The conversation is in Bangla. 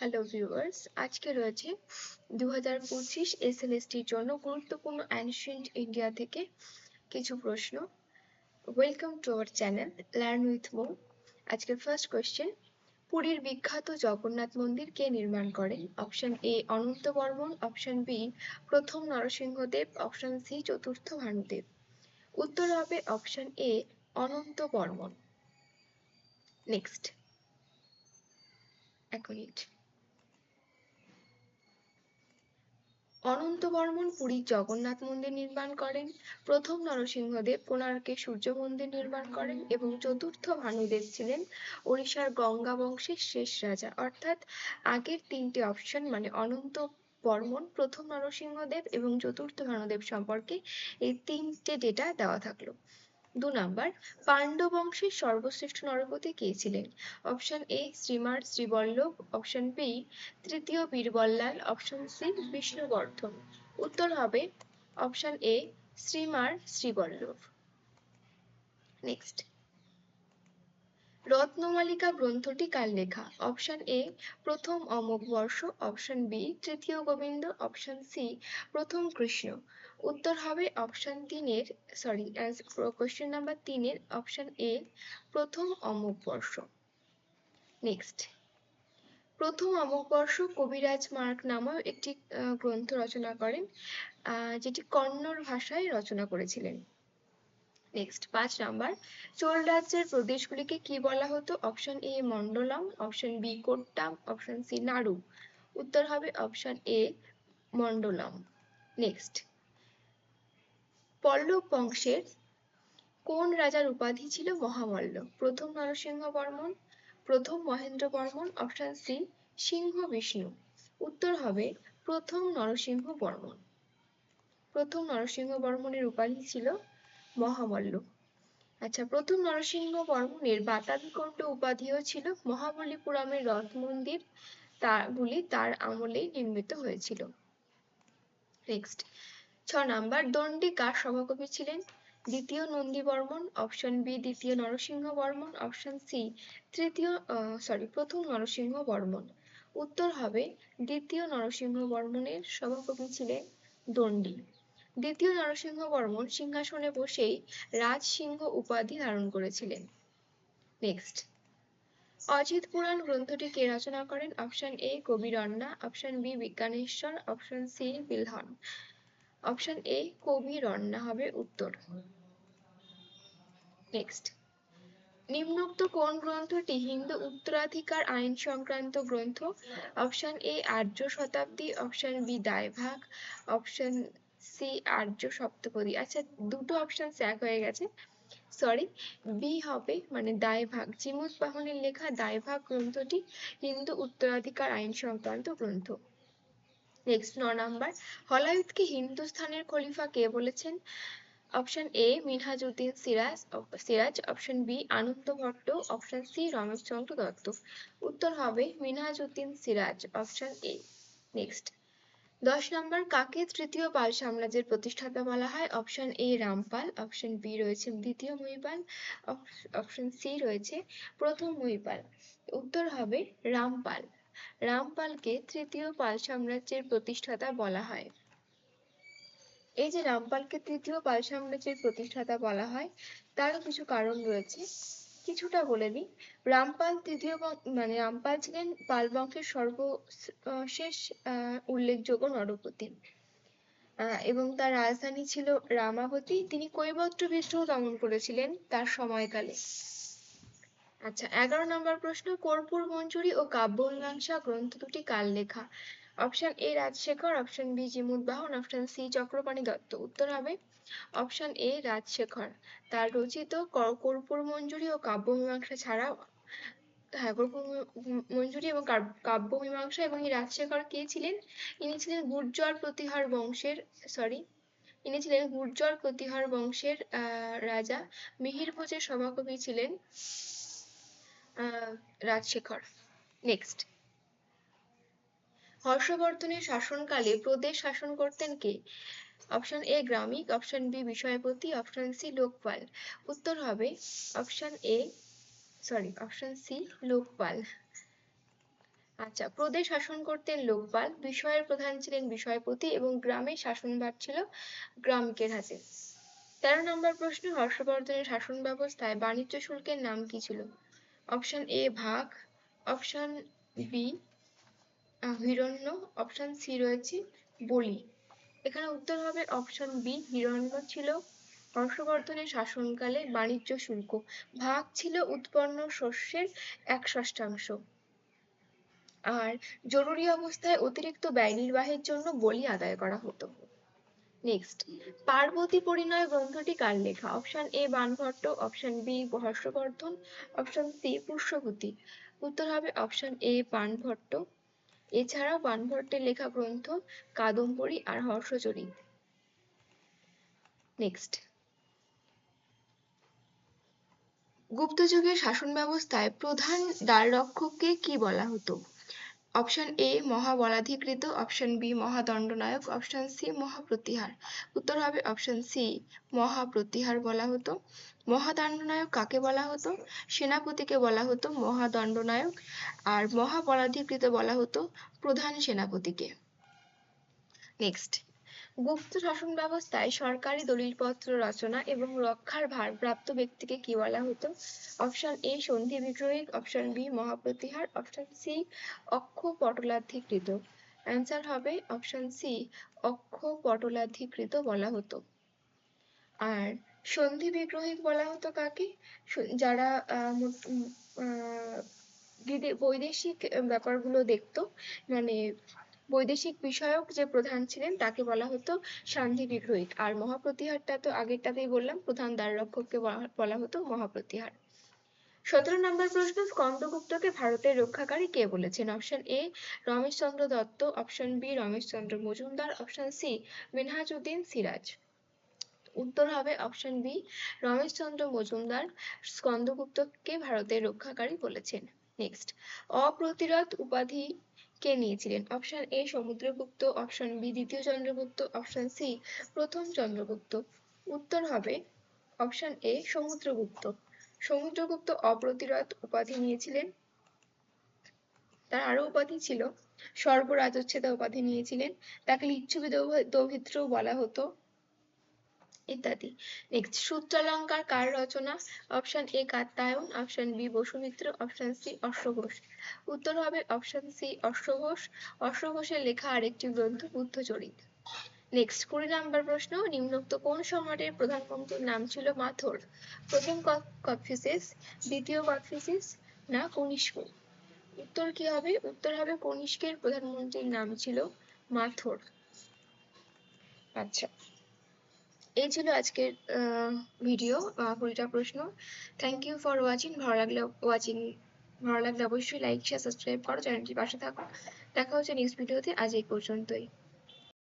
হ্যালো ভিউয়ার্স আজকে রয়েছে দু হাজার পঁচিশ এসএলএসটির জন্য গুরুত্বপূর্ণ অ্যানশিয়েন্ট ইন্ডিয়া থেকে কিছু প্রশ্ন। Welcome to our channel learn with Mo আজকের ফার্স্ট কোয়েশ্চেন পুরীর বিখ্যাত জগন্নাথ মন্দির কে নির্মাণ করেন option A Ananta Varman option B প্রথম নরসিংহদেব। অপশন সি চতুর্থ ভানুদেব। উত্তর হবে option A Ananta Varman next এক মিনিট। অনন্ত বর্মন পুরীর জগন্নাথ মন্দির নির্মাণ করেন, প্রথম নরসিংহদেব কোণার্কে সূর্য মন্দির নির্মাণ করেন এবং চতুর্থ ভানুদেব ছিলেন ওড়িশার গঙ্গা বংশের শেষ রাজা। অর্থাৎ আগের তিনটে অপশন মানে অনন্ত বর্মন, প্রথম নরসিংহদেব এবং চতুর্থ ভানুদেব সম্পর্কে এই তিনটে ডেটা দেওয়া থাকল। দু নাম্বার পাণ্ড্য বংশের সর্বশ্রেষ্ঠ নরপতি কে ছিলেন? Option A Srimar Srivallabha option B তৃতীয় বীরবল্লাল অপশন সি বিষ্ণুবর্ধন। উত্তর হবে অপশন এ শ্রীমার শ্রীবল্লভ। নেক্সট রত্নমালিকা গ্রন্থটি কার লেখা? অপশন এ প্রথম অমোঘ বর্ষ। অপশন বি তৃতীয় গোবিন্দ। অপশন সি প্রথম কৃষ্ণ। উত্তর হবে অপশন তিনের সরি কোয়েশ্চেন নাম্বার তিনের অপশন এ প্রথম অমোঘ বর্ষ। নেক্সট প্রথম অমোঘবর্ষ কবিরাজ মার্ক নামক একটি গ্রন্থ রচনা করেন যেটি কন্নড় ভাষায় রচনা করেছিলেন। নেক্সট পাঁচ নাম্বার চোল রাজ্যের প্রদেশগুলিকে কি বলা হতো? Option A Mandalam option B Kottam option C Nadu. উত্তর হবে অপশন এ মন্ডলম নেক্সট পল্লব বংশের কোন রাজার উপাধি ছিল মহামল্ল প্রথম নরসিংহ বর্মন প্রথম মহেন্দ্র বর্মন অপশন সি সিংহ বিষ্ণু। উত্তর হবে প্রথম নরসিংহ বর্মন প্রথম নরসিংহ বর্মনের উপাধি ছিল মহামল্ল আচ্ছা প্রথম নরসিংহ বর্মনের বাতাবিকণ্ঠ উপাধিও ছিল। মহাবলীপুরমের রথ মন্দির গুলি তার আমলেই নির্মিত হয়েছিল। নেক্সট ছ নাম্বার, দণ্ডী কার সভাকবি ছিলেন? দ্বিতীয় নন্দী বর্মন অপশন বি দ্বিতীয় নরসিংহ বর্মন অপশন সি তৃতীয় সরি প্রথম নরসিংহ বর্মন। উত্তর হবে দ্বিতীয় নরসিংহ বর্মনের সভাকবি ছিলেন দণ্ডী। দ্বিতীয় নরসিংহবর্মন সিংহাসনে বসেই রাজসিংহ উপাধি ধারণ করেছিলেন। নেক্সট অজিত পুরাণ গ্রন্থটি কে রচনা করেন? অপশন এ কবি Ranna option B Vijnaneshwara option C Bilhana. Option A কবি রন্না হবে উত্তর। নেক্সট নিম্নোক্ত কোন গ্রন্থটি হিন্দু উত্তরাধিকার আইন সংক্রান্ত গ্রন্থ? অপশন এ আর্য শতাব্দী option B Dayabhaga option C আর্য, সপ্তপদী। আচ্ছা দুটো অপশন এক হয়ে গেছে। সরি বি হবে মানে দায়ভাগ। জিমুত বাহনের লেখা দায়ভাগ গ্রন্থটি হিন্দু উত্তরাধিকার আইন সংক্রান্ত গ্রন্থ। নেক্সট ন নাম্বার হলায়ুদকে হিন্দুস্থানের খলিফা কে বলেছেন? Option A Minhajuddin Siraj. Siraj. Option B Ananda Bhatta. Option C Rameshchandra Dutta. উত্তর হবে Minhajuddin Siraj. Option A next দশ নম্বর, কাকে তৃতীয় পাল সাম্রাজ্যের প্রতিষ্ঠাতা বলা হয়? Option A Rampal. Option B রয়েছে দ্বিতীয় মহিপাল। অপশন সি রয়েছে প্রথম মহিপাল। উত্তর হবে রামপাল। রামপালকে তৃতীয় পাল সাম্রাজ্যের প্রতিষ্ঠাতা বলা হয়। এই যে রামপালকে তৃতীয় পাল সাম্রাজ্যের প্রতিষ্ঠাতা বলা হয়, তারও কিছু কারণ রয়েছে। কিছুটা বলে দিই। রামপাল তৃতীয় মানে রামপাল ছিলেন পাল বংশের সর্বশেষ উল্লেখযোগ্য নরপতি। এবং তার রাজধানী ছিল রামাবতী। তিনি কৈবর্ত বিদ্রোহ দমন করেছিলেন তার সময়কালে। আচ্ছা এগারো নম্বর প্রশ্ন, কর্পূর, মঞ্জুরি ও কাব্যমীমাংসা গ্রন্থ দুটি কার লেখা? Option A Rajshekhar, option B Jimutavahana option C Chakrapani Datta. উত্তর হবে অপশন এ রাজশেখর তার রচিত কর্পূর মঞ্জুরি ও কাব্যমীমাংসা ছাড়াও হ্যাঁ কর্পূর মঞ্জুরি এবং কাব্যমীমাংসা এবং এই রাজশেখর কে ছিলেন? ইনি ছিলেন গুর্জর প্রতিহার বংশের সরি ইনি ছিলেন গুর্জর প্রতিহার বংশের রাজা। মিহির ভোজের সভাকবি ছিলেন, আহ, রাজশেখর। নেক্সট হর্ষবর্ধনের শাসনকালে প্রদেশ শাসন করতেন কে? অপশন এ গ্রামিক অপশন বি বিষয়পতি অপশন সি লোকপাল উত্তর হবে option A sorry option C Lokpal আচ্ছা প্রদেশ শাসন করতেন লোকপাল। বিষয়ের প্রধান ছিলেন বিষয়পতি এবং গ্রামের শাসনভার ছিল গ্রামকের হাতে। তেরো নম্বর প্রশ্ন, হর্ষবর্ধনের শাসন ব্যবস্থায় বাণিজ্য শুল্কের নাম কি ছিল? অপশন এ ভাগ। অপশন বি হিরণ্য। অপশন সি রয়েছে বলি। এখানে উত্তর হবে অপশন বি হিরণ্য ছিল হর্ষবর্ধনের শাসনকালে বাণিজ্য শুল্ক। ভাগ ছিল উৎপন্ন শস্যের এক ষষ্ঠাংশ। আর জরুরি অবস্থায় অতিরিক্ত ব্যয় নির্বাহের জন্য বলি আদায় করা হতো। নেক্সট পার্বতী পরিণয় গ্রন্থটি কার লেখা? Option A Banabhatta option B Harshavardhana. Option C Pushyabhuti উত্তর হবে অপশন এ বাণভট্ট এছাড়াও বাণভট্টের লেখা গ্রন্থ কাদম্বরী আর হর্ষচরিত নেক্সট গুপ্ত যুগের শাসন ব্যবস্থায় প্রধান দ্বাররক্ষককে কি বলা হতো? অপশন এ মহাবলাধিকৃত। অপশন বি মহাদণ্ডনায়ক। অপশন সি মহাপ্রতিহার। উত্তর হবে অপশন সি মহাপ্রতিহার বলা হতো। মহাদণ্ডনায়ক কাকে বলা হতো? সেনাপতিকে বলা হতো, মহাদণ্ডনায়ক। আর মহাপরাধিকৃত বলা হতো প্রধান সেনাপতিকে। নেক্সট গুপ্ত শাসন ব্যবস্থায় সরকারি দলিলপত্র রচনা এবং রক্ষার ভারপ্রাপ্ত ব্যক্তিকে কি বলা হতো? অপশন এ, সন্ধি বিগ্রহিক অপশন বি, মহাপ্রতিহার। অপশন সি, অক্ষ পটলাধিকৃত। অ্যান্সার হবে অপশন সি, অক্ষ পটলাধিকৃত বলা হতো। আর সন্ধি বিগ্রহিক বলা হতো কাকে? যারা বৈদেশিক ব্যাপারগুলো দেখতো মানে বৈদেশিক বিষয়ক যে প্রধান ছিলেন, তাকে বলা হতো সান্ধি বিগ্রহিক। আর মহাপ্রতিহারটা তো আগেরটাতেই বললাম, প্রধান দ্বাররক্ষককে বলা হতো মহাপ্রতিহার। সতেরো নম্বর প্রশ্ন, স্কন্দগুপ্তকে ভারতের রক্ষাকারী কে বলেছেন? Option A, Rameshchandra Dutt, option B, Rameshchandra Majumdar, option C Minhajuddin Siraj. উত্তর হবে অপশন বি, রমেশচন্দ্র মজুমদার, স্কন্দগুপ্তকে ভারতের রক্ষাকারী বলেছেন। নেক্সট, অপ্রতিরোধ উপাধি কে নিয়েছিলেন? Option A Samudragupta option B দ্বিতীয় চন্দ্রগুপ্ত অপশন সি প্রথম চন্দ্রগুপ্ত। উত্তর হবে অপশন এ সমুদ্রগুপ্ত। সমুদ্রগুপ্ত অপ্রতিরোধ উপাধি নিয়েছিলেন। তার আরও উপাধি ছিল। সর্বরাজচ্ছেদা উপাধি নিয়েছিলেন। তাকে লিচ্ছবি দৌহিত্র বলা হতো। ইত্যাদি। নেক্সট, সূত্রালঙ্কার কার রচনা? Option A Katyayana option B Vasumitra option C অশ্বঘোষ। উত্তর হবে অপশন সি অশ্বঘোষ। অশ্বঘোষের লেখা আরেকটি গ্রন্থ, বুদ্ধচরিত। নেক্সট, কুড়ি নাম্বার প্রশ্ন, নিম্নোক্ত কোন সম্রাটের প্রধানমন্ত্রীর নাম ছিল মাথর? প্রথম কৎফিসিস দ্বিতীয় কৎফিসিস না কনিষ্ক? উত্তর কি হবে? উত্তর হবে কনিষ্কের প্রধানমন্ত্রীর নাম ছিল মাথর। আচ্ছা। এই ছিল আজকের ভিডিও কুড়িটা প্রশ্ন। থ্যাংক ইউ ফর ওয়াচিং ভালো লাগলে ওয়াচিং ভালো লাগলে অবশ্যই লাইক শেয়ার সাবস্ক্রাইব করো। চ্যানেলটির পাশে থাকো দেখা হচ্ছে নেক্সট ভিডিওতে আজ এই পর্যন্তই।